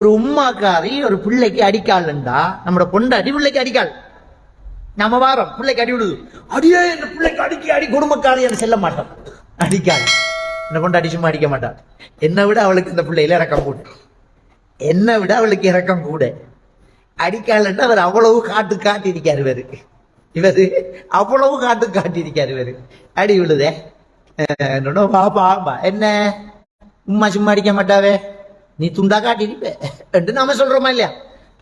ஒரு உம்மாக்காரி ஒரு பிள்ளைக்கு அடிக்காள்ண்டா நம்மட பொண்டாட்டி பிள்ளைக்கு அடிக்காள் நம்ம வாரம் பிள்ளைக்கு அடி விடுது. அடியே இந்த பிள்ளைக்கு அடிக்க அடி குடும்பக்காரி என்று செல்ல மாட்டோம். அடிக்காள் இந்த பொண்டாட்டி சும்மா அடிக்க மாட்டான் என்னை விட அவளுக்கு இந்த பிள்ளையில இறக்கம் கூட. என்னை விட அவளுக்கு இறக்கம் கூட. அடிக்காலன்னா அவர் அவ்வளவு காட்டு காட்டியிருக்காரு இவரு. இவரு அவ்வளவு காட்டு காட்டியிருக்காரு இவரு. அடி விழுதே. அஹ் என்னோட பாப்பா ஆமா என்ன? உம்மா சும்மா அடிக்க மாட்டாவே? நீ துண்டா காட்டிருப்ப என்று நாம சொல்றோமா இல்லையா?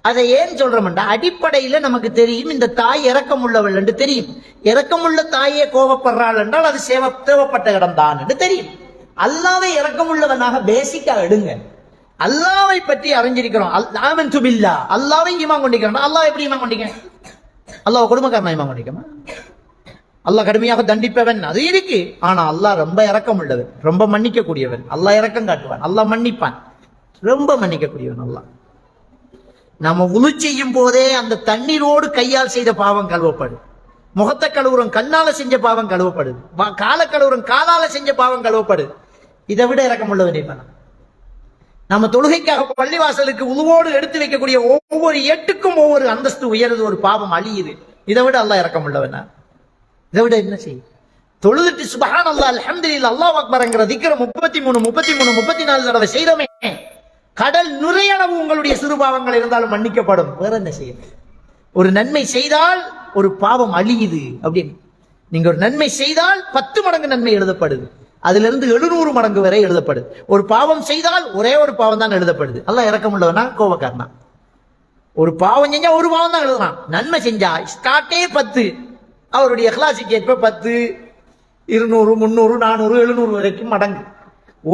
அதை ஏன் சொல்றோம்டா அடிப்படையில நமக்கு தெரியும் இந்த தாய் இறக்கம் உள்ளவள் என்று தெரியும். இறக்கமுள்ள தாயே கோபப்படுறாள் என்றால் அது சேவ தேவைப்பட்ட இடம் தான் என்று தெரியும். அல்லாவை இறக்கமுள்ளவனாக பேசிக்கா எடுங்க. அல்லாவை பற்றி அறிஞ்சிருக்கிறோம். ஆமன் துபில்லா அல்லாவை ஈமான் கொண்டிருக்கிறோம். அல்லாஹ் எப்படி ஈமான் கொண்டிருக்கேன் அல்லாவை குடும்பக்காரனா ஈமான் கொண்டிருக்கமா அல்லாஹ் கடுமையாக தண்டிப்பவன். அது இருக்கு. ஆனா அல்லாஹ் ரொம்ப இறக்கம் உள்ளவன் ரொம்ப மன்னிக்க கூடியவன் அல்லாஹ் இறக்கம் காட்டுவான். அல்லாஹ் மன்னிப்பான். ரொம்ப மன்னிக்க கூடியவன் அல்லாஹ். நம்ம உழு செய்யும் போதே அந்த தண்ணீரோடு கையால் செய்த பாவம் கழுவப்படும். முகத்தை கழுவுறோம் கண்ணால செஞ்ச பாவம் கழுவப்படுது கால கழுவுறோம் காலால செஞ்ச பாவம் கழுவப்படுது இதை விட இறக்கம் உள்ளவன் நம்ம தொழுகைக்காக பள்ளிவாசலுக்கு உழுவோடு எடுத்து வைக்கக்கூடிய ஒவ்வொரு எட்டுக்கும் ஒவ்வொரு அந்தஸ்து உயருது ஒரு பாவம் அழியுது. இதை விட அல்லாஹ் இறக்கம் உள்ளவனா? இதை விட என்ன செய்யும்? தொழுதுட்டு சுபஹான் அல்லாஹ் அல்ஹம்துலில்லாஹ் அல்லாஹ் அக்பர்ங்கிற திக்கிற முப்பத்தி மூணு முப்பத்தி மூணு முப்பத்தி நாலு தடவை செய்தோமே கடல் நிறையளவு உங்களுடைய சிறுபாவங்கள் இருந்தாலும் மன்னிக்கப்படும். வேற என்ன செய்யும் ஒரு நன்மை செய்தால் ஒரு பாவம் அழியுது அப்படின்னு. நீங்க ஒரு நன்மை செய்தால் பத்து மடங்கு நன்மை எழுதப்படுது. அதுல இருந்து எழுநூறு மடங்கு வரை எழுதப்படுது. ஒரு பாவம் செய்தால் ஒரே ஒரு பாவம் தான் எழுதப்படுது. அல்லாஹ் இறக்கமுள்ளவனா கோபக்காரனா? ஒரு பாவம் செஞ்சா ஒரு பாவம் தான் எழுதுறான். நன்மை செஞ்சா ஸ்டார்டே பத்து. அவருடைய கிளாஸுக்கு ஏற்ப பத்து இருநூறு முந்நூறு நானூறு எழுநூறு வரைக்கும் மடங்கு.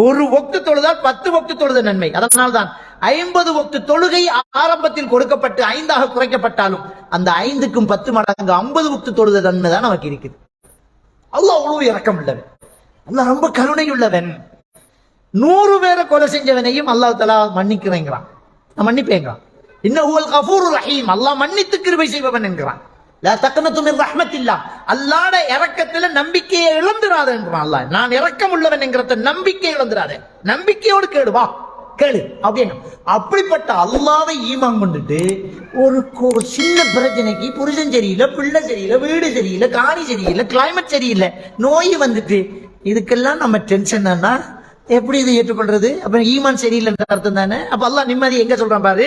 ஒரு ஒக்து தொழுதால் பத்து ஒக்து தொழுத நன்மை. அதனால்தான் ஐம்பது ஒக்து தொழுகை ஆரம்பத்தில் கொடுக்கப்பட்டு ஐந்தாக குறைக்கப்பட்டாலும் அந்த ஐந்துக்கும் பத்து மடங்கு ஐம்பது ஒக்து தொழுத நன்மை தான் நமக்கு இருக்குது. அவ்வளோ அவ்வளவு இறக்கம் உள்ளவன் அல்லாஹ் ரொம்ப கருணை உள்ளவன் நூறு பேரை கொலை செஞ்சவனையும் அல்லாஹ் தலா மன்னிக்கிறேங்கிறான். நான் மன்னிப்பேங்கிறான். இன்னும் கஃபூர் ரஹீம். அல்லாஹ் மன்னித்து கிருபை செய்பவன் என்கிறான். அல்லாட இறக்கத்துல நம்பிக்கையை இழந்துராத என்கிறான் அல்ல நான் இறக்கம் உள்ளவன் என்கிறத நம்பிக்கை இழந்துராத நம்பிக்கையோடு கேடு வா கேளு. அப்படின்னு அப்படிப்பட்ட அல்லாவை ஈமான் கொண்டுட்டு ஒரு சின்ன பிரச்சனைக்கு புருஷன் சரியில்லை பிள்ளை சரியில்லை வீடு சரியில்லை காணி சரியில்லை கிளைமேட் சரியில்லை நோய் வந்துட்டு இதுக்கெல்லாம் நம்ம டென்ஷன் தானா? எப்படி இதை ஏற்றுக்கொள்றது? அப்ப ஈமான் சரியில்லைன்ற அர்த்தம் தானே? அப்ப அல்லாஹ் நிம்மதி எங்க சொல்றான் பாரு?